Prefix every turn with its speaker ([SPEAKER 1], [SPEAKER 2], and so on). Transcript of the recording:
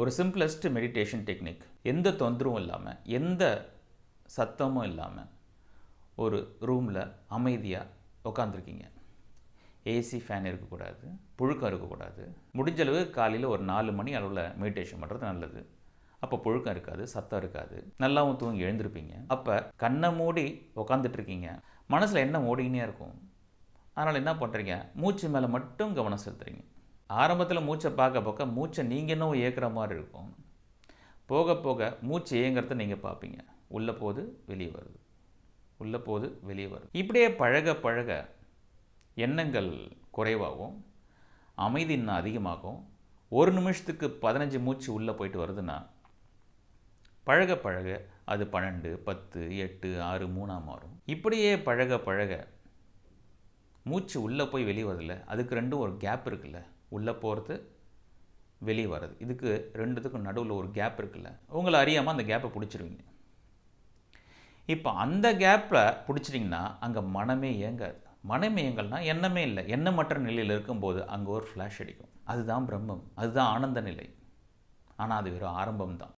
[SPEAKER 1] ஒரு simplest meditation technique எந்த தொந்தரவும் இல்லாமல் எந்த சத்தமும் இல்லாமல் ஒரு ரூமில் அமைதியாக உட்காந்துருக்கீங்க ஏசி ஃபேன் இருக்கக்கூடாது புழுக்கம் இருக்கக்கூடாது. முடிஞ்ச அளவு காலையில் ஒரு நாலு மணி அளவில் மெடிடேஷன் பண்ணுறது நல்லது. அப்போ புழுக்கம் இருக்காது சத்தம் இருக்காது. நல்லாவும் தூங்கி எழுந்திருப்பீங்க. அப்போ கண்ணை மூடி உக்காந்துட்ருக்கீங்க மனசில் என்ன ஓடிக்கினே இருக்கும். அதனால் என்ன பண்ணுறீங்க மூச்சு மேலே மட்டும் கவனம் செலுத்துறீங்க. ஆரம்பத்தில் மூச்சை பார்க்க பார்க்க மூச்சை நீங்கள் இன்னும் ஏற்கிற மாதிரி இருக்கும். போக போக மூச்சு ஏங்கிறத நீங்கள் பார்ப்பீங்க. உள்ளே போது வெளியே வருது. உள்ளே போது வெளியே வருது. இப்படியே பழக பழக எண்ணங்கள் குறைவாகும். அமைதி இன்னும் அதிகமாகும். ஒரு நிமிஷத்துக்கு பதினஞ்சு மூச்சு உள்ளே போயிட்டு வருதுன்னா பழக பழக அது பன்னெண்டு பத்து எட்டு ஆறு மூணாக மாறும். இப்படியே பழக பழக மூச்சு உள்ளே போய் வெளியே வருதுல்ல அதுக்கு ரெண்டும் ஒரு கேப் இருக்குல்ல. உள்ளே போகிறது வெளியே வர்றது. இதுக்கு ரெண்டுத்துக்கும் நடுவில் ஒரு கேப் இருக்குல்ல. உங்களை அறியாமல் அந்த கேப்பை பிடிச்சிருவீங்க. இப்போ அந்த கேப்பில் பிடிச்சிட்டிங்கன்னா அங்கே மனமே இயங்காது. மனமே இயங்கல்னா எண்ணமே இல்லை. எண்ணமற்ற நிலையில் இருக்கும்போது அங்கே ஒரு ஃப்ளாஷ் அடிக்கும். அதுதான் பிரம்மம். அதுதான் ஆனந்த நிலை. ஆனால் அது வெறும் ஆரம்பம் தான்